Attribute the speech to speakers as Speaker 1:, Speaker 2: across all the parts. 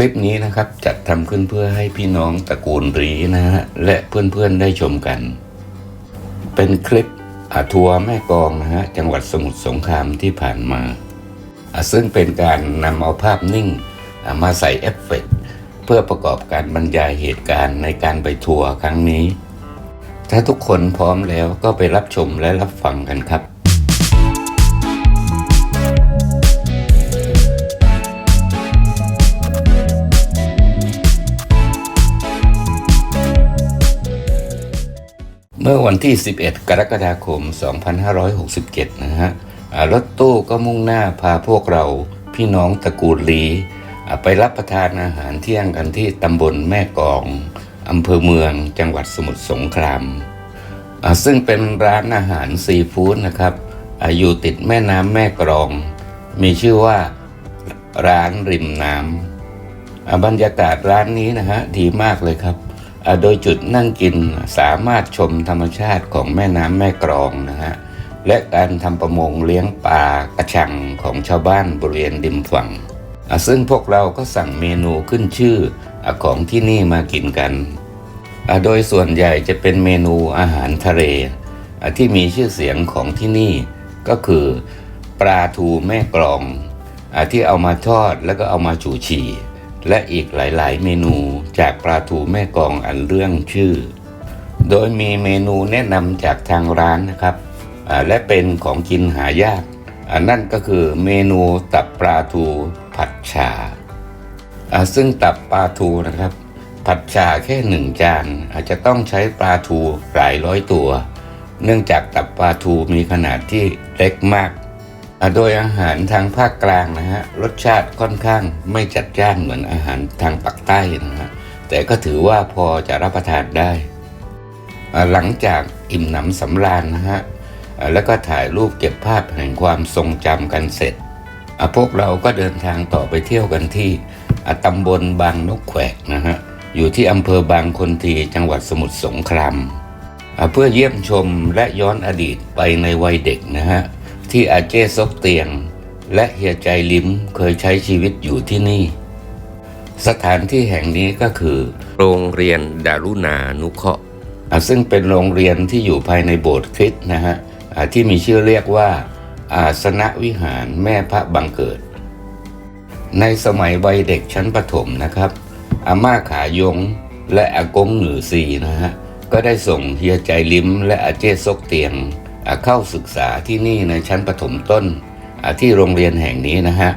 Speaker 1: ลิปนี้นะครับ จัดทำขึ้นเพื่อให้พี่น้องตระกูลรีนะฮะและเพื่อนๆได้ชมกัน เป็นคลิปอาทัวร์แม่กองนะฮะจังหวัดสมุทรสงครามที่ผ่านมาซึ่งเป็นการนำเอาภาพนิ่งมาใส่เอฟเฟกต์เพื่อประกอบการบรรยายเหตุการณ์ในการไปทัวร์ครั้งนี้ ถ้าทุกคนพร้อมแล้วก็ไปรับชมและรับฟังกันครับ มื่อวันที่ 11 กรกฎาคม 2567 นะฮะรถตู้ก็มุ่งหน้าพาพวกเราพี่น้องตระกูลลีไปรับประทานอาหารเที่ยงกันที่ตำบลแม่กองอำเภอเมืองจังหวัดสมุทรสงคราม ซึ่งเป็นร้านอาหารซีฟู้ดนะครับอยู่ติดแม่น้ำแม่กรอง มีชื่อว่าร้านริมน้ำบรรยากาศร้านนี้นะฮะดีมากเลยครับ โดยจุดนั่งกินสามารถชมธรรมชาติของแม่น้ำแม่กรองนะฮะและการทำประมงเลี้ยงปลากระชังของชาวบ้านบริเวณริมฝั่ง ซึ่งพวกเราก็สั่งเมนูขึ้นชื่อของที่นี่มากินกัน โดยส่วนใหญ่จะเป็นเมนูอาหารทะเลที่มีชื่อเสียงของที่นี่ก็คือ ปลาทูแม่กรอง ที่เอามาทอดแล้วก็เอามาจูชี และอีกหลาย ๆ เมนูจากปลาทูแม่กองอันเรื่องชื่อ โดยมีเมนูแนะนำจากทางร้านนะครับ และเป็นของกินหายาก นั่นก็คือเมนูตับปลาทูผัดชา ซึ่งตับปลาทูนะครับ ผัดชาแค่หนึ่งจาน อาจจะต้องใช้ปลาทูหลายร้อยตัว เนื่องจากตับปลาทูมีขนาดที่เล็กมาก โดยอาหารทางภาคกลางนะฮะรสชาติค่อนข้างไม่จัดจ้านเหมือนอาหารทางปากใต้นะฮะแต่ก็ถือว่าพอจะรับประทานได้ หลังจากอิ่มหนำสำราญนะฮะแล้วก็ถ่ายรูปเก็บภาพแห่งความทรงจำกันเสร็จ พวกเราก็เดินทางต่อไปเที่ยวกันที่ตำบลบางนกแขวกนะฮะอยู่ที่อำเภอบางคนทีจังหวัดสมุทรสงครามเพื่อเยี่ยมชมและย้อนอดีตไปในวัยเด็กนะฮะ ที่อาเจ้ซกเตียง และเฮียใจลิ้มเคยใช้ชีวิตอยู่ที่นี่ สถานที่แห่งนี้ก็คือ โรงเรียนดารุณานุเคราะห์ซึ่งเป็นโรงเรียนที่อยู่ภายในโบสถ์คริสต์นะฮะที่มีชื่อเรียกว่าอาสนวิหารแม่พระบังเกิด ในสมัยวัยเด็กชั้นประถมนะครับอาม่าขายงและอากงหนือซีนะฮะก็ได้ส่งเฮียใจลิ้มและอาเจ้ซกเตียง เข้าศึกษาที่นี่ในชั้นประถมต้นที่โรงเรียนแห่งนี้นะฮะ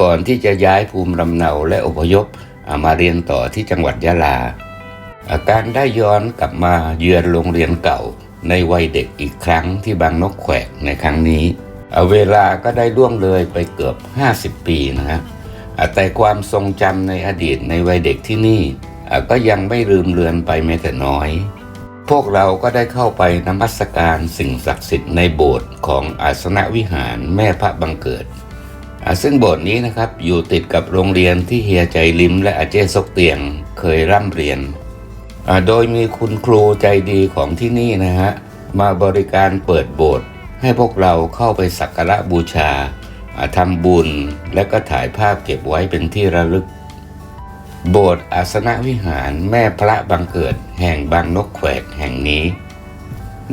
Speaker 1: ก่อนที่จะย้ายภูมิลำเนาและอพยพมาเรียนต่อที่จังหวัดยะลา การได้ย้อนกลับมาเยือนโรงเรียนเก่าในวัยเด็กอีกครั้งที่บางนกแขวกในครั้งนี้ เวลาก็ได้ล่วงเลยไปเกือบ 50 ปีนะฮะแต่ความทรงจำในอดีตในวัยเด็กที่นี่ก็ยังไม่ลืมเลือนไปแม้แต่น้อย พวกเราก็ได้เข้าไปนมัสการสิ่งศักดิ์สิทธิ์ในโบสถ์ของอาสนวิหารแม่พระบังเกิด ซึ่งโบสถ์นี้นะครับอยู่ติดกับโรงเรียนที่เฮียใจลิมและอาเจ้ซกเตียงเคยร่ำเรียน โดยมีคุณครูใจดีของที่นี่นะฮะมาบริการเปิดโบสถ์ให้พวกเราเข้าไปสักการะบูชาทำบุญและก็ถ่ายภาพเก็บไว้เป็นที่ระลึก โบสถ์อาสนวิหารแม่พระบังเกิดแห่งบางนกแขวกแห่งนี้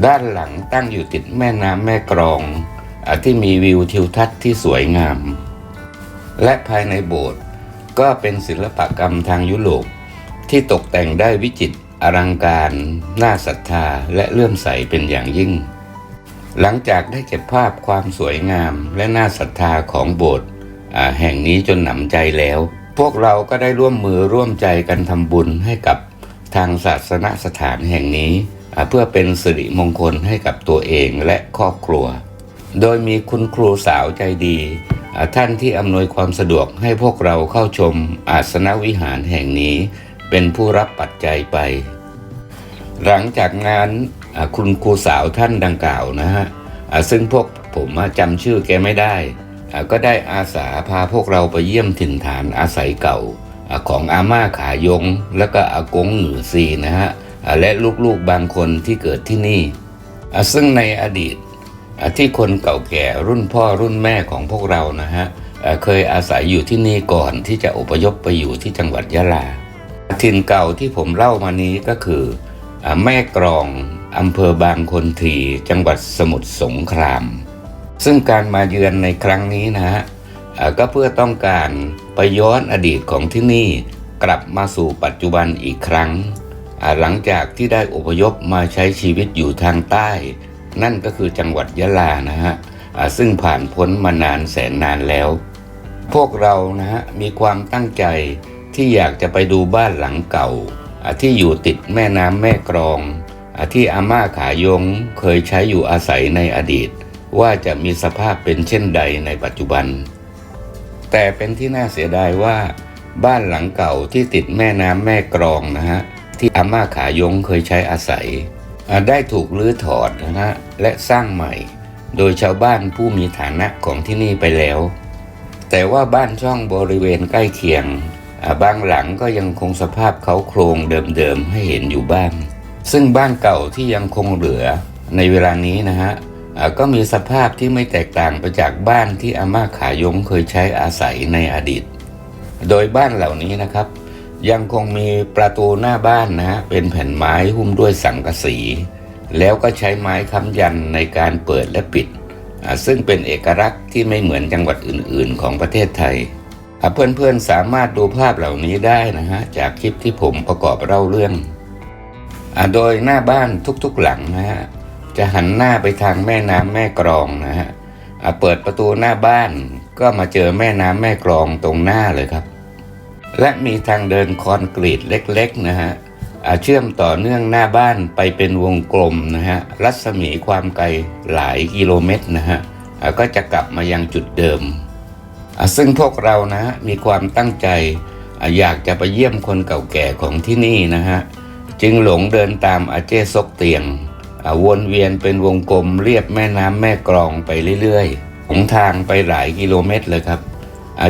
Speaker 1: ด้านหลังตั้งอยู่ติดแม่น้ำแม่กรองอที่มีวิวทิวทัศน์ที่สวยงาม และภายในโบสถ์ก็เป็นศิลปกรรมทางยุโรปที่ตกแต่งได้วิจิตรอลังการ น่าศรัทธาและเลื่อมใสเป็นอย่างยิ่ง หลังจากได้เก็บภาพความสวยงามและน่าศรัทธาของโบสถ์แห่งนี้จนหนำใจแล้ว พวกเราก็ได้ร่วมมือร่วมใจกันทำบุญให้กับทางศาสนสถานแห่งนี้ เพื่อเป็นสิริมงคลให้กับตัวเองและครอบครัว โดยมีคุณครูสาวใจดี ท่านที่อำนวยความสะดวกให้พวกเราเข้าชมอาสนวิหารแห่งนี้ เป็นผู้รับปัจจัยไป หลังจากงานคุณครูสาวท่านดังกล่าวนะฮะซึ่งพวกผมจำชื่อแกไม่ได้ ก็ได้อาสาพาพวกเราไปเยี่ยมถิ่นฐานอาศัยเก่าของอาม่าขายง แล้วก็อากงหนือซีนะฮะและลูกๆบางคนที่เกิดที่นี่ ซึ่งในอดีตที่คนเก่าแก่รุ่นพ่อรุ่นแม่ของพวกเรานะฮะเคยอาศัยอยู่ที่นี่ก่อนที่จะอพยพไปอยู่ที่จังหวัดยะลาถิ่นเก่าที่ผมเล่ามานี้ก็คือแม่กรองอำเภอบางคนทีจังหวัดสมุทรสงคราม ซึ่งการมาเยือนในครั้งนี้นะฮะก็เพื่อต้องการไปย้อนอดีตของที่นี่กลับมาสู่ปัจจุบันอีกครั้ง หลังจากที่ได้อพยพมาใช้ชีวิตอยู่ทางใต้ นั่นก็คือจังหวัดยะลานะฮะซึ่งผ่านพ้นมานานแสนนานแล้ว พวกเรานะฮะมีความตั้งใจที่อยากจะไปดูบ้านหลังเก่า ที่อยู่ติดแม่น้ำแม่กรอง ที่อาม่าขายงเคยใช้อยู่อาศัยในอดีต ว่าจะมีสภาพเป็นเช่นใดในปัจจุบัน แต่เป็นที่น่าเสียดายว่า บ้านหลังเก่าที่ติดแม่น้ำแม่กรองนะฮะ ที่อาม่าขายงเคยใช้อาศัย ได้ถูกรื้อถอดนะฮะ และสร้างใหม่ โดยชาวบ้านผู้มีฐานะของที่นี่ไปแล้ว แต่ว่าบ้านช่องบริเวณใกล้เคียงบางหลังก็ยังคงสภาพเขาโครงเดิมๆให้เห็นอยู่บ้าง ซึ่งบ้านเก่าที่ยังคงเหลือในเวลานี้นะฮะ ก็มีสภาพที่ไม่แตกต่างไปจากบ้านที่อาม่าขายงเคยใช้อาศัยในอดีต โดยบ้านเหล่านี้นะครับ ยังคงมีประตูหน้าบ้านนะฮะเป็นแผ่นไม้หุ้มด้วยสังกะสี แล้วก็ใช้ไม้ค้ำยันในการเปิดและปิด ซึ่งเป็นเอกลักษณ์ที่ไม่เหมือนจังหวัดอื่น ๆ ของประเทศไทยเพื่อนๆสามารถดูภาพเหล่านี้ได้นะฮะจากคลิปที่ผมประกอบเล่าเรื่องอโดยหน้าบ้านทุกๆหลังนะฮะ จะหันหน้าไปทางแม่น้ำแม่กรองนะฮะอ่าเปิดประตูหน้าบ้านก็มาเจอแม่น้ำแม่กรองตรงหน้าเลยครับ และมีทางเดินคอนกรีตเล็กๆนะฮะอ่าเชื่อมต่อเนื่องหน้าบ้านไปเป็นวงกลมนะฮะรัศมีความไกลหลายกิโลเมตรนะฮะอ่าก็จะกลับมายังจุดเดิม ซึ่งพวกเรานะฮะมีความตั้งใจอยากจะไปเยี่ยมคนเก่าแก่ของที่นี่นะฮะจึงหลงเดินตามอาเจซกเตียง วนเวียนเป็นวงกลมเรียบแม่น้ำแม่กรองไปเรื่อยๆหลงทางไปหลายกิโลเมตรเลยครับ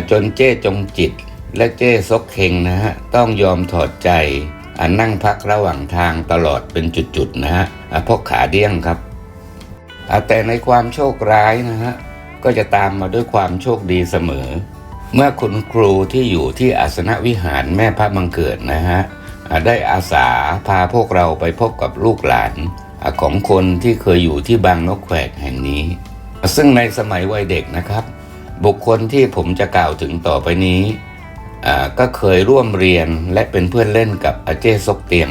Speaker 1: จนเจ้จงจิตและเจ้ซกเข่งนะฮะต้องยอมถอดใจนั่งพักระหว่างทางตลอดเป็นจุดๆนะฮะเพราะขาเดี้ยงครับแต่ในความโชคร้ายนะฮะก็จะตามมาด้วยความโชคดีเสมอ เมื่อคุณครูที่อยู่ที่อาสนวิหารแม่พระบังเกิดนะฮะได้อาสาพาพวกเราไปพบกับลูกหลาน ของคนที่เคยอยู่ที่บางนกแขวกแห่งนี้ ซึ่งในสมัยวัยเด็กนะครับ บุคคลที่ผมจะกล่าวถึงต่อไปนี้ก็เคยร่วมเรียนและเป็นเพื่อนเล่นกับอาเจ้ซกเตียง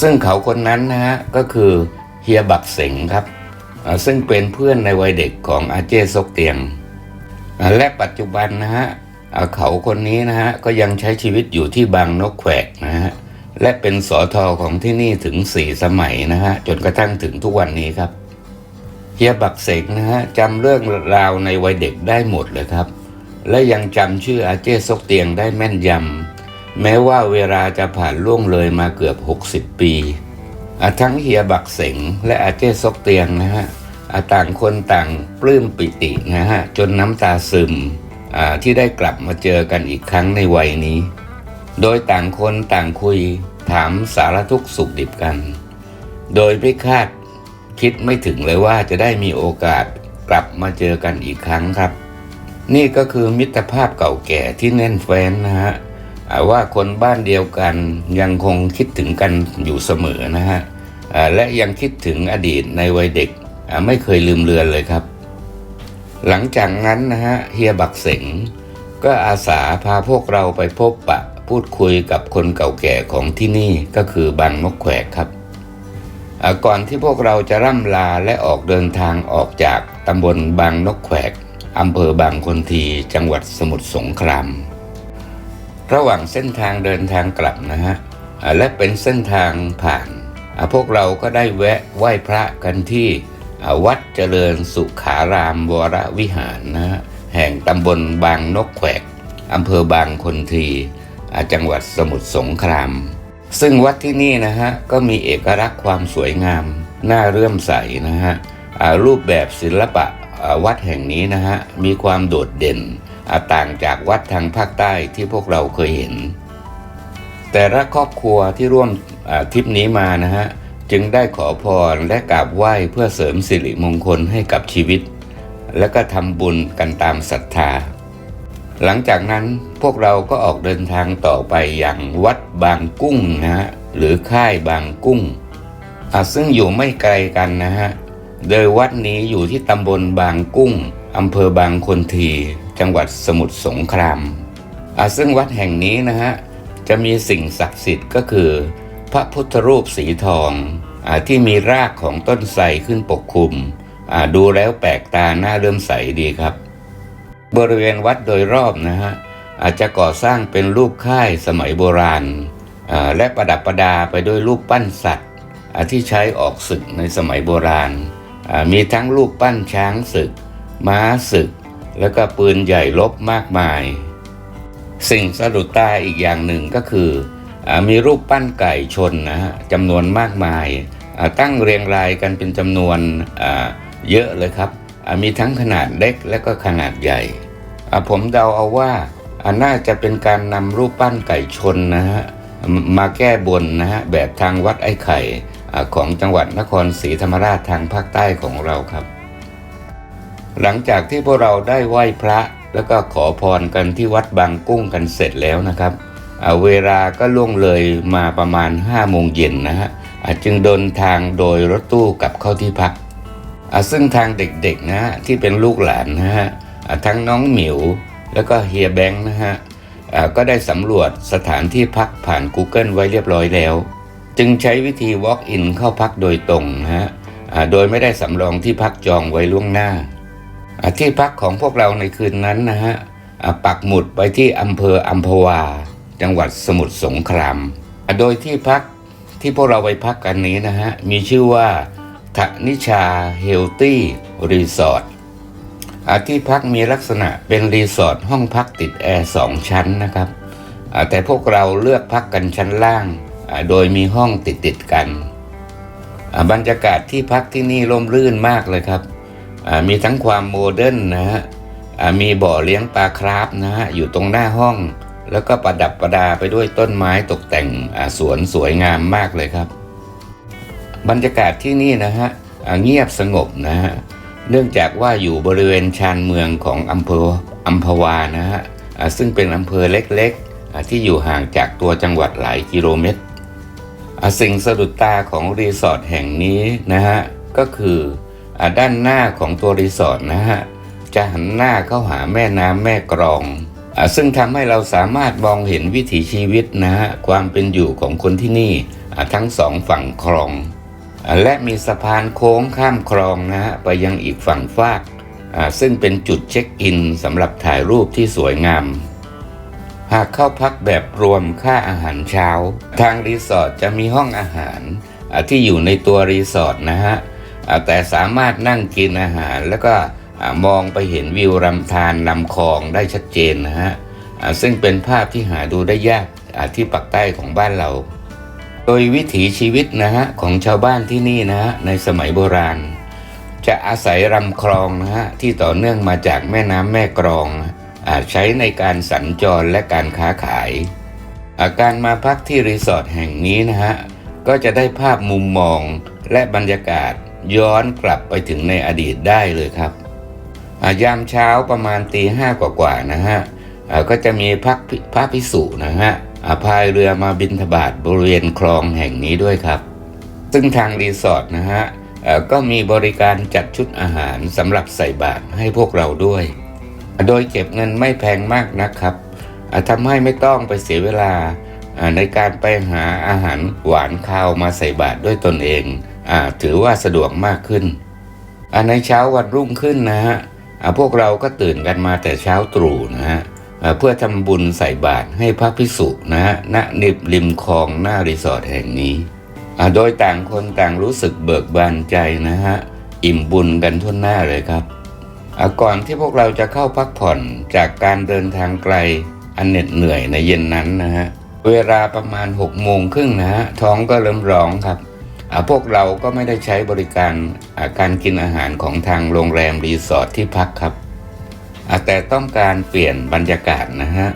Speaker 1: ซึ่งเขาคนนั้นนะฮะก็คือเฮียบักเสงครับ ซึ่งเป็นเพื่อนในวัยเด็กของอาเจ้ซกเตียง และปัจจุบันนะฮะเขาคนนี้นะฮะก็ยังใช้ชีวิตอยู่ที่บางนกแขวกนะฮะ และเป็นสอทอของที่นี่ถึงสี่สมัยนะฮะ จนกระทั่งถึงทุกวันนี้ครับเฮียบักเสงนะฮะจำเรื่องราวในวัยเด็กได้หมดเลยครับ และยังจำชื่ออาเจ้ซกเตียงได้แม่นยำแม้ว่าเวลาจะผ่านล่วงเลยมาเกือบ 60 ปีอะทั้งเฮียบักเสงและอาเจ้ซกเตียงนะฮะอะต่างคนต่างปลื้มปิตินะฮะจนน้ำตาซึมที่ได้กลับมาเจอกันอีกครั้งในวัยนี้ โดยต่างคนต่างคุย ถามสารทุกสุขดิบกัน โดยไม่คาดคิดไม่ถึงเลยว่าจะได้มีโอกาสกลับมาเจอกันอีกครั้งครับ นี่ก็คือมิตรภาพเก่าแก่ที่แน่นแฟ้นนะฮะว่าคนบ้านเดียวกันยังคงคิดถึงกันอยู่เสมอนะฮะและยังคิดถึงอดีตในวัยเด็กไม่เคยลืมเลือนเลยครับ หลังจากนั้นนะฮะเฮียบักเสงก็อาสาพาพวกเราไปพบปะ พูดคุยกับคนเก่าแก่ของที่นี่ก็คือบางนกแขกครับ ก่อนที่พวกเราจะร่ำลาและออกเดินทางออกจากตำบลบางนกแขกอำเภอบางคนทีจังหวัดสมุทรสงคราม ระหว่างเส้นทางเดินทางกลับนะฮะและเป็นเส้นทางผ่าน พวกเราก็ได้แวะไหว้พระกันที่วัดเจริญสุขารามวรวิหารนะฮะแห่งตำบลบางนกแขกอำเภอบางคนที จังหวัดสมุทรสงคราม ซึ่งวัดที่นี่นะฮะก็มีเอกลักษณ์ความสวยงาม น่าเรื่มใสนะฮะรูปแบบศิลปะวัดแห่งนี้นะฮะมีความโดดเด่นต่างจากวัดทางภาคใต้ที่พวกเราเคยเห็น แต่ละครอบครัวที่ร่วมทริปนี้มานะฮะจึงได้ขอพรและกราบไหว้เพื่อเสริมสิริมงคลให้กับชีวิต และก็ทำบุญกันตามศรัทธา หลังจากนั้นพวกเราก็ออกเดินทางต่อไปอย่างวัดบางกุ้งนะฮะหรือค่ายบางกุ้งอะซึ่งอยู่ไม่ไกลกันนะฮะโดยวัดนี้อยู่ที่ตำบลบางกุ้งอำเภอบางคนที จังหวัดสมุทรสงครามอะซึ่งวัดแห่งนี้นะฮะจะมีสิ่งศักดิ์สิทธิ์ก็คือ พระพุทธรูปสีทองอที่มีรากของต้นไทรขึ้นปกคลุมอ่าดูแล้วแปลกตาน่าเริ่มใสดีครับ บริเวณวัดโดยรอบนะฮะอาจจะก่อสร้างเป็นรูปค่ายสมัยโบราณ และประดับประดาไปด้วยรูปปั้นสัตว์ที่ใช้ออกศึกในสมัยโบราณ มีทั้งรูปปั้นช้างศึก ม้าศึก แล้วก็ปืนใหญ่ลบมากมาย สิ่งสะดุดตาอีกอย่างหนึ่งก็คืออมีรูปปั้นไก่ชนนะฮะจำนวนมากมาย ตั้งเรียงรายกันเป็นจำนวนเยอะเลยครับ มีทั้งขนาดเล็กและก็ขนาดใหญ่ ผมเดาเอาว่าน่าจะเป็นการนำรูปปั้นไก่ชนนะฮะมาแก้บนนะฮะแบบทางวัดไอ้ไข่ของจังหวัดนครศรีธรรมราชทางภาคใต้ของเราครับ หลังจากที่พวกเราได้ไหว้พระแล้วก็ขอพรกันที่วัดบางกุ้งกันเสร็จแล้วนะครับเวลาก็ล่วงเลยมาประมาณ5โมงเย็นนะฮะจึงเดินทางโดยรถตู้กลับเข้าที่พัก ซึ่งทางเด็กๆนะฮะที่เป็นลูกหลานนะฮะทั้งน้องหมิวแล้วก็เฮียแบงค์นะฮะก็ได้สำรวจสถานที่พักผ่าน Google ไว้เรียบร้อยแล้ว จึงใช้วิธี walk in เข้าพักโดยตรงนะฮะโดยไม่ได้สำรองที่พักจองไว้ล่วงหน้า ที่พักของพวกเราในคืนนั้นนะฮะปักหมุดไปที่อำเภออัมพวา จังหวัดสมุทรสงคราม โดยที่พักที่พวกเราไปพักกันนี้นะฮะมีชื่อว่า ทนิชาเฮลตี้รีสอร์ทที่พักมีลักษณะเป็นรีสอร์ทห้องพักติดแอร์สองชั้นนะครับ แต่พวกเราเลือกพักกันชั้นล่าง โดยมีห้องติดติดกัน บรรยากาศที่พักที่นี่ร่มรื่นมากเลยครับ มีทั้งความโมเดิร์นนะฮะมีบ่อเลี้ยงปลาคราฟนะฮะอยู่ตรงหน้าห้อง แล้วก็ประดับประดาไปด้วยต้นไม้ตกแต่งสวนสวยงามมากเลยครับ บรรยากาศที่นี่นะฮะเงียบสงบนะฮะเนื่องจากว่าอยู่บริเวณชานเมืองของอำเภออัมพวานะฮะซึ่งเป็นอำเภอเล็กๆ ที่อยู่ห่างจากตัวจังหวัดหลายกิโลเมตร สิ่งสะดุดตาของรีสอร์ทแห่งนี้นะฮะก็คืออด้านหน้าของตัวรีสอร์ทนะฮะจะหันหน้าเข้าหาแม่น้ำแม่กรองอซึ่งทำให้เราสามารถมองเห็นวิถีชีวิตนะฮะความเป็นอยู่ของคนที่นี่ทั้งสองฝั่งคลอง และมีสะพานโค้งข้ามคลองนะฮะไปยังอีกฝั่งฟากอะซึ่งเป็นจุดเช็คอินสำหรับถ่ายรูปที่สวยงาม หากเข้าพักแบบรวมค่าอาหารเช้า ทางรีสอร์ทจะมีห้องอาหารอ่าที่อยู่ในตัวรีสอร์ทนะฮะอ่าแต่สามารถนั่งกินอาหารแล้วก็อ่ามองไปเห็นวิวลำธารลำคลองได้ชัดเจนนะฮะอ่าซึ่งเป็นภาพที่หาดูได้ยากอ่าที่ปักใต้ของบ้านเรา โดยวิถีชีวิตนะฮะของชาวบ้านที่นี่นะฮะในสมัยโบราณ จะอาศัยลำคลองนะฮะที่ต่อเนื่องมาจากแม่น้ำแม่กรองอาจใช้ในการสัญจรและการค้าขาย อาการมาพักที่รีสอร์ทแห่งนี้นะฮะก็จะได้ภาพมุมมองและบรรยากาศย้อนกลับไปถึงในอดีตได้เลยครับายามเช้าประมาณตีห้ากว่าๆนะฮะก็จะมีพักพระพิสุนะฮะ พายเรือมาบินทบาทบริเวณคลองแห่งนี้ด้วยครับ ซึ่งทางรีสอร์ทนะฮะก็มีบริการจัดชุดอาหารสำหรับใส่บาตรให้พวกเราด้วย โดยเก็บเงินไม่แพงมากนะครับทำให้ไม่ต้องไปเสียเวลาในการไปหาอาหารหวานข้าวมาใส่บาตรด้วยตนเองอถือว่าสะดวกมากขึ้น ในเช้าวันรุ่งขึ้นนะฮะพวกเราก็ตื่นกันมาแต่เช้าตรู่นะฮะ เพื่อทำบุญใส่บาตรให้พระพิสุนะฮะณนิบริมคลองหน้ารีสอร์ทแห่งนี้ โดยต่างคนต่างรู้สึกเบิกบานใจนะฮะ อิ่มบุญกันทั่วหน้าเลยครับ ก่อนที่พวกเราจะเข้าพักผ่อนจากการเดินทางไกลอันเหน็ดเหนื่อยในเย็นนั้นนะฮะ เวลาประมาณ6กโมงครึ่งนะฮะ ท้องก็เริ่มร้องครับพวกเราก็ไม่ได้ใช้บริการการกินอาหารของทางโรงแรมรีสอร์ทที่พักครับ แต่ต้องการเปลี่ยนบรรยากาศนะฮะ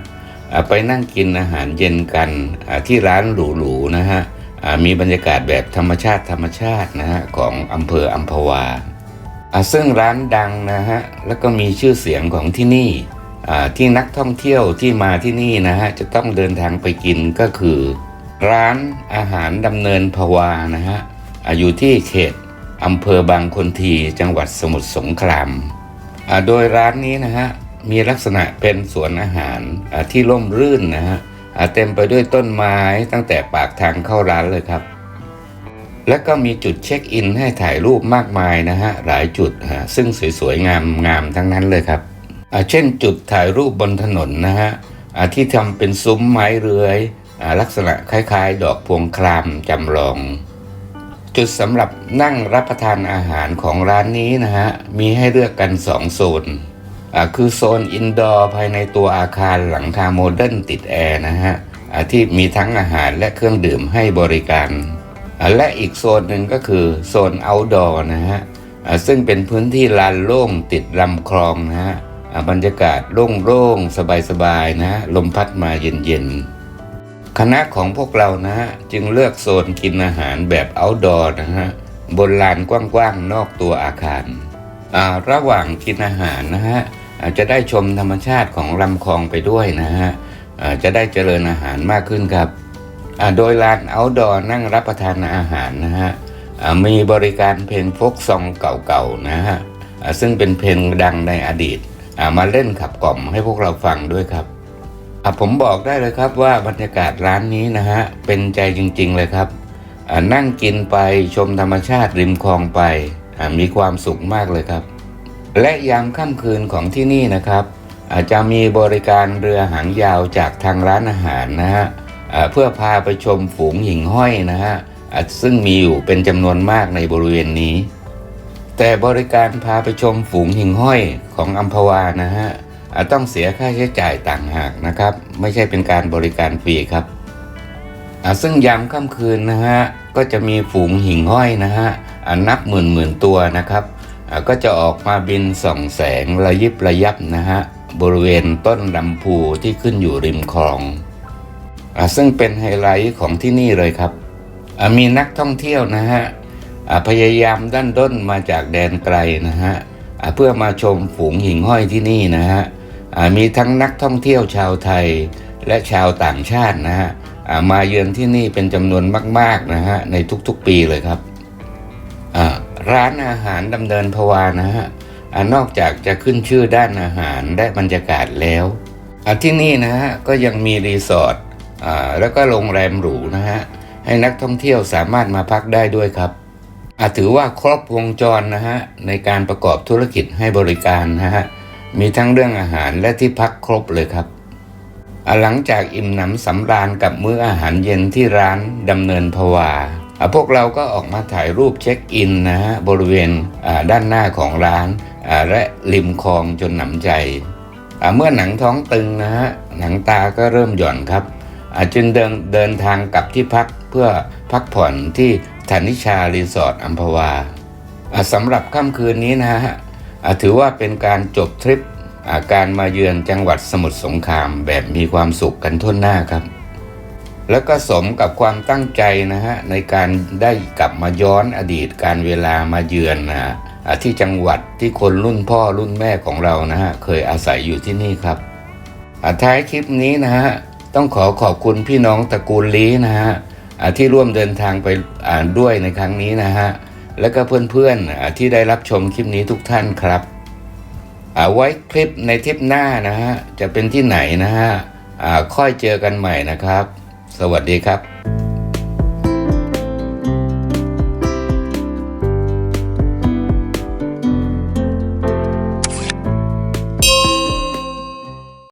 Speaker 1: ไปนั่งกินอาหารเย็นกันที่ร้านหรูๆนะฮะมีบรรยากาศแบบธรรมชาติธรรมชาตินะฮะของอำเภออัมพวาซึ่งร้านดังนะฮะแล้วก็มีชื่อเสียงของที่นี่ที่นักท่องเที่ยวที่มาที่นี่นะฮะจะต้องเดินทางไปกินก็คือ ร้านอาหารดำเนินภาวานะฮะอยู่ที่เขตอำเภอบางคนทีจังหวัดสมุทรสงคราม โดยร้านนี้นะฮะมีลักษณะเป็นสวนอาหารที่ร่มรื่นนะฮะเต็มไปด้วยต้นไม้ตั้งแต่ปากทางเข้าร้านเลยครับ และก็มีจุดเช็คอินให้ถ่ายรูปมากมายนะฮะหลายจุดฮะซึ่งสวยๆงามงามทั้งนั้นเลยครับ เช่นจุดถ่ายรูปบนถนนนะฮะที่ทำเป็นซุ้มไม้เรือยลักษณะคล้ายๆ ดอกพวงครามจำลอง จุดสำหรับนั่งรับประทานอาหารของร้านนี้นะฮะ มีให้เลือกกัน 2 โซนอ่าคือโซนอินดอร์ภายในตัวอาคารหลังคาโมเดิร์นติดแอร์นะฮะอ่าที่มีทั้งอาหารและเครื่องดื่มให้บริการอ่าและอีกโซนหนึ่งก็คือโซน outdoor นะฮะอ่าซึ่งเป็นพื้นที่ลานโล่งติดลำคลองนะฮะอ่าบรรยากาศโล่งๆ สบายๆนะลมพัดมาเย็นๆ คณะของพวกเรานะฮะจึงเลือกโซนกินอาหารแบบ outdoor นะฮะบนลานกว้างๆนอกตัวอาคารอ่าระหว่างกินอาหารนะฮะอาจะได้ชมธรรมชาติของลำคลองไปด้วยนะฮะอาจะได้เจริญอาหารมากขึ้นครับโดยร้าน outdoor นั่งรับประทานอาหารนะฮะมีบริการเพลงฟกซองเก่าๆนะฮะซึ่งเป็นเพลงดังในอดีตมาเล่นขับกล่อมให้พวกเราฟังด้วยครับ ผมบอกได้เลยครับว่าบรรยากาศร้านนี้นะฮะเป็นใจจริง ๆเลยครับนั่งกินไปชมธรรมชาติริมคลองไปมีความสุขมากเลยครับ และยามค่ำคืนของที่นี่นะครับ อาจจะมีบริการเรือหางยาวจากทางร้านอาหารนะฮะเพื่อพาไปชมฝูงหิ่งห้อยนะฮะซึ่งมีอยู่เป็นจำนวนมากในบริเวณนี้ แต่บริการพาไปชมฝูงหิ่งห้อยของอัมพวานะฮะ ต้องเสียค่าใช้จ่ายต่างหากนะครับ ไม่ใช่เป็นการบริการฟรีครับอ่าซึ่งยามค่ำคืนนะฮะก็จะมีฝูงหิ่งห้อยนะฮะอ่านับหมื่นหมื่นตัวนะครับอ่าก็จะออกมาบินส่องแสงระยิบระยับนะฮะบริเวณต้นลำพูที่ขึ้นอยู่ริมคลองอ่าซึ่งเป็นไฮไลท์ของที่นี่เลยครับ มีนักท่องเที่ยวนะฮะพยายามดันด้นมาจากแดนไกลนะฮะเพื่อมาชมฝูงหิ่งห้อยที่นี่นะฮะ มีทั้งนักท่องเที่ยวชาวไทยและชาวต่างชาตินะฮะมาเยือนที่นี่เป็นจำนวนมากๆนะฮะในทุกๆปีเลยครับ ร้านอาหารดำเนินพวานะฮะนอกจากจะขึ้นชื่อด้านอาหารและบรรยากาศแล้วที่นี่นะฮะก็ยังมีรีสอร์ทแล้วก็โรงแรมหรูนะฮะให้นักท่องเที่ยวสามารถมาพักได้ด้วยครับถือว่าครบวงจรนะฮะในการประกอบธุรกิจให้บริการนะฮะ มีทั้งเรื่องอาหารและที่พักครบเลยครับ หลังจากอิ่มหนำสำราญกับมื้ออาหารเย็นที่ร้านดำเนินพวาพวกเราก็ออกมาถ่ายรูปเช็คอินนะฮะบริเวณด้านหน้าของร้านและริมคลองจนหนำใจ เมื่อหนังท้องตึงนะฮะหนังตาก็เริ่มหย่อนครับจึงเดินเดินทางกลับที่พักเพื่อพักผ่อนที่ธนิชารีสอร์ทอัมพวาสำหรับค่ำคืนนี้นะฮะ ถือว่าเป็นการจบทริปาการมาเยือนจังหวัดสมุทรสงครามแบบมีความสุขกันทั่วหน้าครับ แล้วก็สมกับความตั้งใจนะฮะในการได้กลับมาย้อนอดีตการเวลามาเยือนนะฮะที่จังหวัดที่คนรุ่นพ่อรุ่นแม่ของเรานะฮะเคยอาศัยอยู่ที่นี่ครับท้ายคลิปนี้นะฮะต้องขอขอบคุณพี่น้องตระกูลลีนะฮะที่ร่วมเดินทางไปด้วยในครั้งนี้นะฮะ และก็เพื่อนๆที่ได้รับชมคลิปนี้ทุกท่านครับเอาไว้คลิปในทริปหน้านะฮะจะเป็นที่ไหนนะฮะค่อยเจอกันใหม่นะครับ สวัสดีครับ